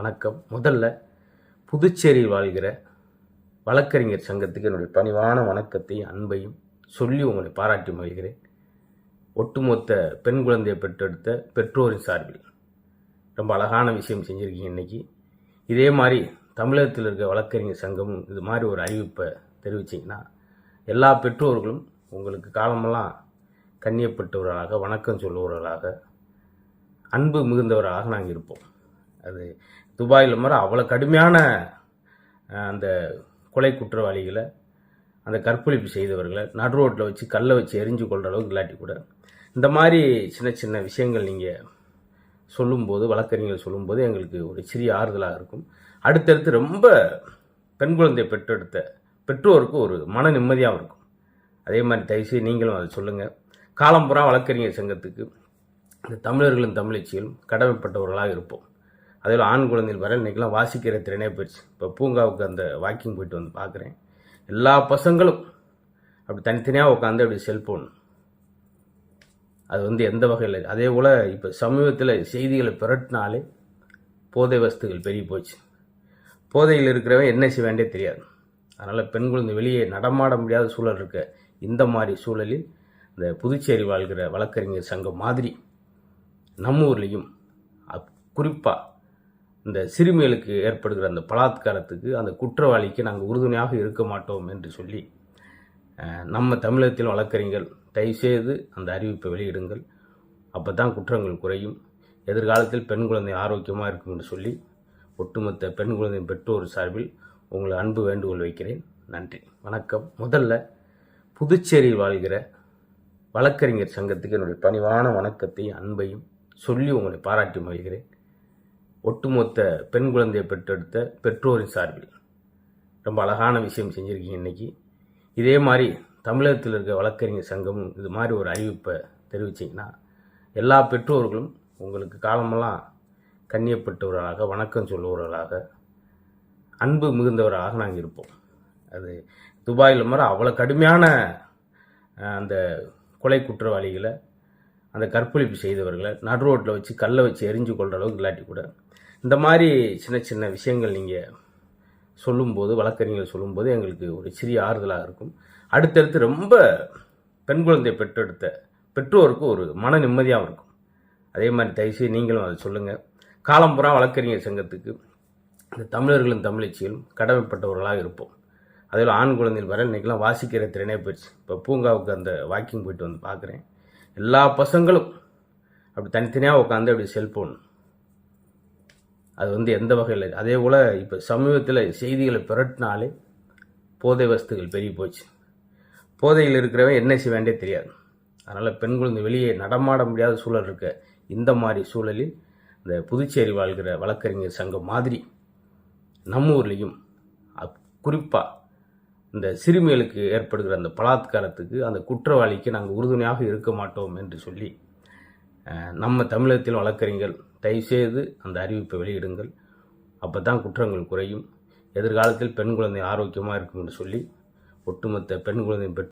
வணக்கம். முதல்ல புதுச்சேரியில் வாழ்கிற வழக்கறிஞர் சங்கத்துக்கு என்னுடைய பணிவான வணக்கத்தையும் அன்பையும் சொல்லி உங்களை பாராட்டி மகிழ்கிறேன். ஒட்டுமொத்த பெண் குழந்தையை பெற்றெடுத்த பெற்றோரின் சார்பில் ரொம்ப அழகான விஷயம் செஞ்சுருக்கீங்க இன்னைக்கு. இதே மாதிரி தமிழகத்தில் இருக்க வழக்கறிஞர் சங்கமும் இது மாதிரி ஒரு அறிவிப்பை தெரிவிச்சிங்கன்னா எல்லா பெற்றோர்களும் உங்களுக்கு காலமெல்லாம் கண்ணியப்பட்டவர்களாக வணக்கம் சொல்லுவவர்களாக அன்பு மிகுந்தவர்களாக நாங்கள் இருப்போம். அது துபாயில் மாதிரி அவ்வளோ கடுமையான அந்த கொலை குற்றவாளிகளை அந்த கற்பழிப்பு செய்தவர்களை நடு ரோட்டில் வச்சு கல்லை வச்சு எரிஞ்சு கொள்கிற அளவுக்கு இல்லாட்டி கூட இந்த மாதிரி சின்ன சின்ன விஷயங்கள் நீங்கள் சொல்லும்போது வழக்கறிஞர்கள் சொல்லும்போது எங்களுக்கு ஒரு சிறிய ஆறுதலாக இருக்கும். அடுத்தடுத்து ரொம்ப பெண் குழந்தை பெற்றெடுத்த பெற்றோருக்கு ஒரு மன நிம்மதியாகவும் இருக்கும். அதே மாதிரி தயவுசெய்து நீங்களும் அதை சொல்லுங்கள் காலம்புறா வழக்கறிஞர் சங்கத்துக்கு இந்த தமிழர்களும் தமிழச்சிகளும் கடமைப்பட்டவர்களாக இருப்போம். அதில் ஆண் குழந்தைகள் வர இன்றைக்கெல்லாம் வாசிக்கிற திறனே போயிடுச்சு. இப்போ பூங்காவுக்கு அந்த வாக்கிங் போயிட்டு வந்து பார்க்குறேன். எல்லா பசங்களும் அப்படி தனித்தனியாக உட்காந்து அப்படி செல்ஃபோன் அது வந்து எந்த வகையில் அதே போல் இப்போ சமீபத்தில் செய்திகளை பிரட்டினாலே போதை வஸ்துகள் பெருகி போச்சு. போதையில் இருக்கிறவன் என்ன செய்ய தெரியாது. அதனால் பெண் குழந்தை வெளியே நடமாட முடியாத சூழல் இருக்க இந்த மாதிரி சூழலில் இந்த புதுச்சேரி வாழ்கிற வழக்கறிஞர் சங்கம் மாதிரி நம்ம ஊர்லேயும் குறிப்பாக இந்த சிறுமிகளுக்கு ஏற்படுகிற அந்த பலாத்காரத்துக்கு அந்த குற்றவாளிக்கு நாங்கள் உறுதுணையாக இருக்க மாட்டோம் என்று சொல்லி நம்ம தமிழகத்தில் வழக்கறிஞர்கள் தயவுசெய்து அந்த அறிவிப்பை வெளியிடுங்கள். அப்போ தான் குற்றங்கள் குறையும். எதிர்காலத்தில் பெண் குழந்தை ஆரோக்கியமாக இருக்கும் என்று சொல்லி ஒட்டுமொத்த பெண் குழந்தையின் பெற்றோர் சார்பில் உங்களை அன்பு வேண்டுகோள் வைக்கிறேன். நன்றி. வணக்கம். முதல்ல புதுச்சேரியில் வாழ்கிற வழக்கறிஞர் சங்கத்துக்கு என்னுடைய பணிவான வணக்கத்தையும் அன்பையும் சொல்லி உங்களை பாராட்டி மகிழ்கிறேன். ஒட்டுமொத்த பெண் குழந்தையை பெற்றெடுத்த பெற்றோரின் சார்பில். ரொம்ப அழகான விஷயம் செஞ்சுருக்கீங்க இன்றைக்கி இதே மாதிரி தமிழகத்தில் இருக்க வழக்கறிஞர் சங்கமும் இது மாதிரி ஒரு அறிவிப்பை தெரிவிச்சிங்கன்னா எல்லா பெற்றோர்களும் உங்களுக்கு காலமெல்லாம் கண்ணியப்பட்டவர்களாக வணக்கம் சொல்லுவவர்களாக அன்பு மிகுந்தவர்களாக நாங்கள் இருப்போம். அது துபாயில் மாதிரி அவ்வளோ கடுமையான அந்த கொலை குற்றவாளிகளை அந்த கற்பழிப்பு செய்தவர்களை நடு ரோட்டில் வச்சு கல்லை வச்சு எரிஞ்சு கொள்கிற அளவுக்கு இல்லாட்டி கூட இந்த மாதிரி சின்ன சின்ன விஷயங்கள் நீங்கள் சொல்லும்போது வழக்கறிஞர்கள் சொல்லும்போது எங்களுக்கு ஒரு சிறிய ஆறுதலாக இருக்கும். அடுத்தடுத்து ரொம்ப பெண் குழந்தை பெற்றெடுத்த பெற்றோருக்கு ஒரு மன நிம்மதியாகவும் இருக்கும். அதே மாதிரி தயவுசெய்து நீங்களும் அதை சொல்லுங்கள் காலம்புறா வழக்கறிஞர் சங்கத்துக்கு இந்த தமிழர்களும் தமிழச்சிகளும் கடமைப்பட்டவர்களாக இருப்போம். அதில் ஆண் குழந்தைகள் வர இன்றைக்கெலாம் வாசிக்கிற திறனே போயிடுச்சு. இப்போ பூங்காவுக்கு அந்த வாக்கிங் போயிட்டு வந்து பார்க்குறேன். எல்லா பசங்களும் அப்படி தனித்தனியாக உட்காந்து அப்படி செல்ஃபோன் அது வந்து எந்த வகையில்? அதே போல் இப்போ சமீபத்தில் செய்திகளை பிரட்டினாலே போதை வஸ்துகள் பெருகி போச்சு. போதையில் இருக்கிறவன் என்ன செய்ய தெரியாது. அதனால் பெண் குழந்தை வெளியே நடமாட முடியாத சூழல் இருக்க இந்த மாதிரி சூழலில் இந்த புதுச்சேரி வாழ்கிற வழக்கறிஞர் சங்கம் மாதிரி நம்ம ஊர்லேயும் குறிப்பாக இந்த சிறுமிகளுக்கு ஏற்படுகிற அந்த பலாத்காரத்துக்கு அந்த குற்றவாளிக்கு நாங்கள் உறுதுணையாக இருக்க மாட்டோம் என்று சொல்லி நம்ம தமிழகத்தில் வழக்கறிஞர்கள் தயவுசெய்து அந்த அறிவிப்பை வெளியிடுங்கள். அப்போ தான் குற்றங்கள் குறையும். எதிர்காலத்தில் பெண் குழந்தை ஆரோக்கியமாக இருக்கும் என்று சொல்லி ஒட்டுமொத்த பெண் குழந்தை பெற்று